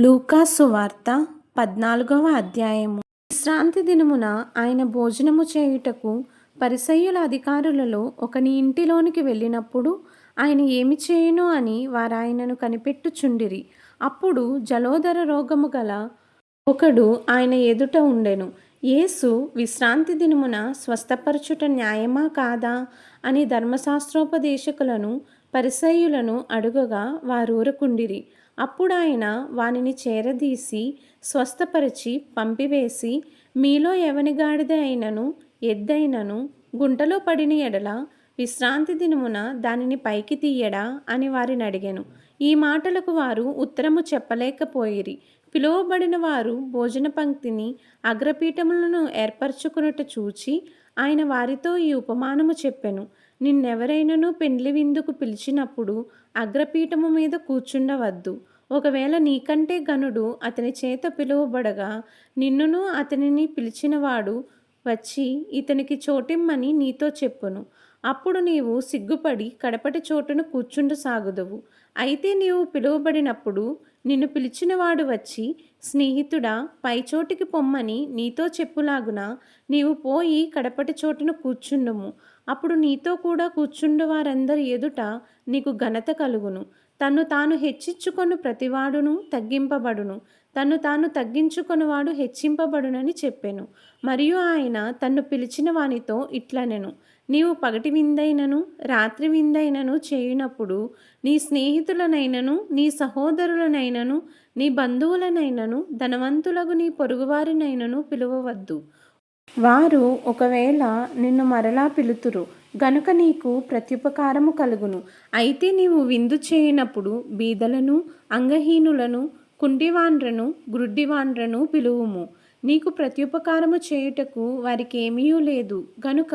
లూకాసు వార్త పద్నాలుగవ అధ్యాయము. విశ్రాంతి దినమున ఆయన భోజనము చేయుటకు పరిసయ్యుల అధికారులలో ఒకని ఇంటిలోనికి వెళ్ళినప్పుడు ఆయన ఏమి చేయను అని వారు ఆయనను కనిపెట్టుచుండిరి. అప్పుడు జలోదర రోగము గల ఒకడు ఆయన ఎదుట ఉండెను. యేసు విశ్రాంతి దినమున స్వస్థపరచుట న్యాయమా కాదా అని ధర్మశాస్త్రోపదేశకులను పరిసయ్యులను అడుగగా వారూరకుండిరి. అప్పుడు ఆయన వానిని చేరదీసి స్వస్థపరిచి పంపివేసి మీలో ఎవని గాడిద అయినను ఎద్దైనను గుంటలో పడిన ఎడల విశ్రాంతి దినమున దానిని పైకి తీయడా అని వారిని అడిగాను. ఈ మాటలకు వారు ఉత్తరము చెప్పలేకపోయిరి. పిలువబడిన వారు భోజన పంక్తిని అగ్రపీఠములను ఏర్పరచుకున్నట చూచి ఆయన వారితో ఈ ఉపమానము చెప్పెను. నిన్నెవరైనను పెండ్లి విందుకు పిలిచినప్పుడు అగ్రపీఠము మీద కూర్చుండవద్దు. ఒకవేళ నీకంటే గనుడు అతని చేత పిలువబడగా నిన్నును అతనిని పిలిచినవాడు వచ్చి ఇతనికి చోటిమ్మని నీతో చెప్పును. అప్పుడు నీవు సిగ్గుపడి కడపటి చోటును కూర్చుండసాగుదువు అయితే నీవు పిలువబడినప్పుడు నిన్ను పిలిచినవాడు వచ్చి స్నేహితుడా పైచోటికి పొమ్మని నీతో చెప్పులాగున నీవు పోయి కడపటి చోటును కూర్చుండుము. అప్పుడు నీతో కూడా కూర్చుండు వారందరి ఎదుట నీకు ఘనత కలుగును. తన్ను తాను హెచ్చించుకొను ప్రతివాడును తగ్గింపబడును. తన్ను తాను తగ్గించుకొనివాడు హెచ్చింపబడునని చెప్పెను. మరియు ఆయన తన్ను పిలిచిన వానితో ఇట్లనెను. నీవు పగటి విందైనను రాత్రి విందైనను చేయునప్పుడు నీ స్నేహితులనైనను నీ సహోదరులనైనను నీ బంధువులనైనను ధనవంతులకు నీ పొరుగువారినైనను పిలువవద్దు. వారు ఒకవేళ నిన్ను మరలా పిలుతురు గనుక నీకు ప్రత్యుపకారము కలుగును. అయితే నీవు విందు చేయనప్పుడు బీదలను అంగహీనులను కుండివాండ్రను గ్రుడ్డివాండ్రను పిలువుము. నీకు ప్రత్యుపకారము చేయుటకు వారికి ఏమీ లేదు గనుక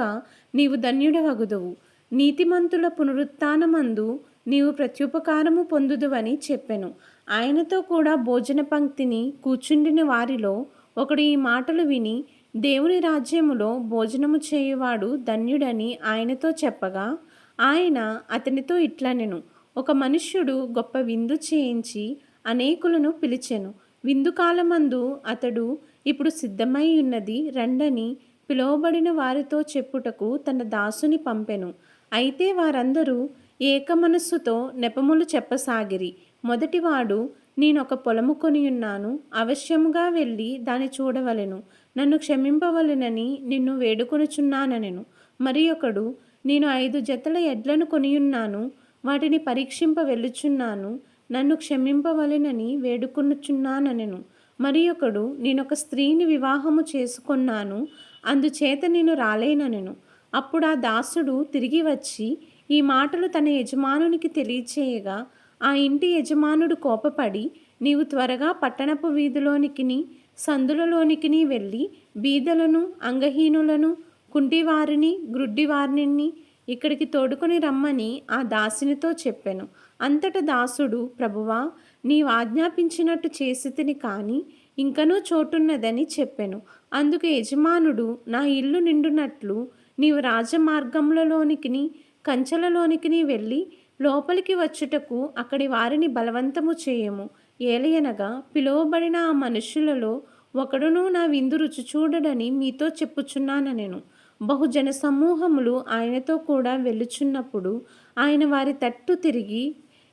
నీవు ధన్యుడవగుదవు. నీతిమంతుల పునరుత్నమందు నీవు ప్రత్యుపకారము పొందుదువని చెప్పెను. ఆయనతో కూడా భోజన పంక్తిని కూర్చుండిన వారిలో ఒకడు ఈ మాటలు విని దేవుని రాజ్యములో భోజనము చేయువాడు ధన్యుడని ఆయనతో చెప్పగా ఆయన అతనితో ఇట్లనెను ఒక మనుష్యుడు గొప్ప విందు చేయించి అనేకులను పిలిచెను. విందు కాలమందు అతడు ఇప్పుడు సిద్ధమై ఉన్నది రండని పిలువబడిన వారితో చెప్పుటకు తన దాసుని పంపెను. అయితే వారందరూ ఏకమనస్సుతో నెపములు చెప్పసాగిరి. మొదటివాడు నేనొక పొలము కొనియున్నాను అవశ్యముగా వెళ్ళి దాన్ని చూడవలెను. నన్ను క్షమింపవలెనని నిన్ను వేడుకొనుచున్నానెను మరి ఒకడు నేను ఐదు జతల ఎడ్లను కొనియున్నాను వాటిని పరీక్షింప వెళ్ళుచున్నాను నన్ను క్షమింపవలెనని వేడుకొనుచున్నానెను మరి ఒకడు నేనొక స్త్రీని వివాహము చేసుకున్నాను అందుచేత నేను రాలేననెను. అప్పుడు ఆ దాసుడు తిరిగి వచ్చి ఈ మాటలు తన యజమానునికి తెలియచేయగా ఆ ఇంటి యజమానుడు కోపపడి నీవు త్వరగా పట్టణపు వీధిలోనికిని సందులలోనికిని వెళ్ళి బీదలను అంగహీనులను కుంటివారిని గ్రుడ్డివారిని ఇక్కడికి తోడుకొని రమ్మని ఆ దాసినితో చెప్పాను. అంతట దాసుడు ప్రభువా నీవు ఆజ్ఞాపించినట్టు చేసితిని కానీ ఇంకనూ చోటున్నదని చెప్పాను. అందుకు యజమానుడు నా ఇల్లు నిండునట్లు నీవు రాజమార్గములలోనికి కంచెలలోనికిని వెళ్ళి లోపలికి వచ్చుటకు అక్కడి వారిని బలవంతము చేయము. ఏలయనగా పిలువబడిన ఆ మనుషులలో ఒకడును నా విందు రుచి చూడడని మీతో చెప్పుచున్నానెను బహుజన సమూహములు ఆయనతో కూడా వెళ్ళుచున్నప్పుడు ఆయన వారి తట్టు తిరిగి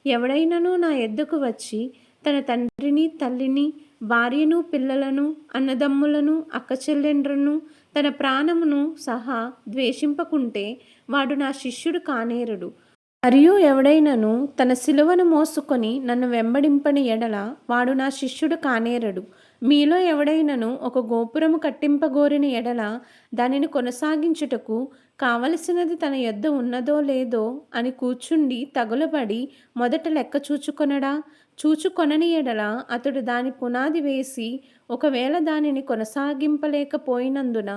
ఎవడైనను నా ఎద్దకు వచ్చి తన తండ్రిని తల్లిని భార్యను పిల్లలను అన్నదమ్ములను అక్కచెల్లెండ్రను తన ప్రాణమును సహా ద్వేషింపకుంటే వాడు నా శిష్యుడు కానేరుడు. మరియు ఎవడైనను తన సిలువను మోసుకొని నన్ను వెంబడింపని ఎడల వాడు నా శిష్యుడు కానేరడు. మీలో ఎవడైనను ఒక గోపురము కట్టింపగోరిన ఎడల దానిని కొనసాగించుటకు కావలసినది తన యొద్ద ఉన్నదో లేదో అని కూర్చుండి తగులబడి మొదట లెక్క చూచుకొనడా? చూచుకొనని ఎడల అతడు దాని పునాది వేసి ఒకవేళ దానిని కొనసాగింపలేకపోయినందున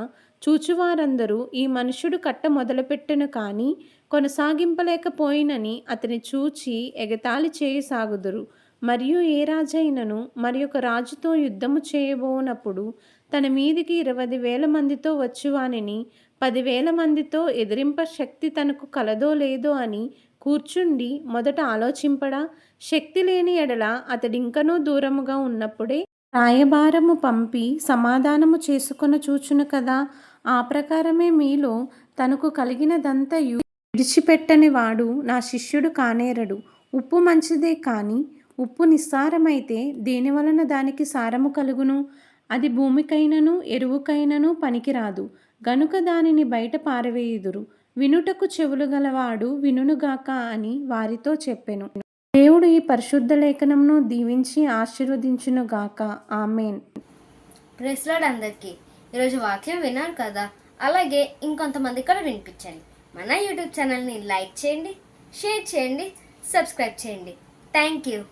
చూచువారందరూ ఈ మనుషుడు కట్ట మొదలుపెట్టెను కానీ కొనసాగింపలేకపోయినని అతని చూచి ఎగతాళి చేయసాగుదురు. మరియు ఏ రాజైనను మరి ఒక రాజుతో యుద్ధము చేయబోనప్పుడు తన మీదికి ఇరవై వేల మందితో వచ్చువానిని పదివేల మందితో ఎదిరింప శక్తి తనకు కలదో లేదో అని కూర్చుండి మొదట ఆలోచింపడా. శక్తి లేని ఎడల అతడింకనూ దూరముగా ఉన్నప్పుడే రాయబారము పంపి సమాధానము చేసుకొన చూచును కదా. ఆ ప్రకారమే మీలో తనకు కలిగినదంతయు విడిచిపెట్టని వాడు నా శిష్యుడు కానేరడు. ఉప్పు మంచిదే కానీ ఉప్పు నిస్సారమైతే దేని వలన దానికి సారము కలుగును? అది భూమికైనను ఎరువుకైనను పనికిరాదు. గనుక దానిని బయట పారవేయుదురు. వినుటకు చెవులు గలవాడు వినునుగాక అని వారితో చెప్పెను. దేవుడు ఈ పరిశుద్ధ లేఖనంను దీవించి ఆశీర్వదించునుగాక. ఆమెన్. ప్రెస్లాడ్ అందరికీ ఈరోజు వాక్యం విన్నారు కదా? అలాగే ఇంకొంతమంది కూడా వినిపించండి. మన యూట్యూబ్ ఛానల్ని లైక్ చేయండి షేర్ చేయండి సబ్స్క్రైబ్ చేయండి. Thank you.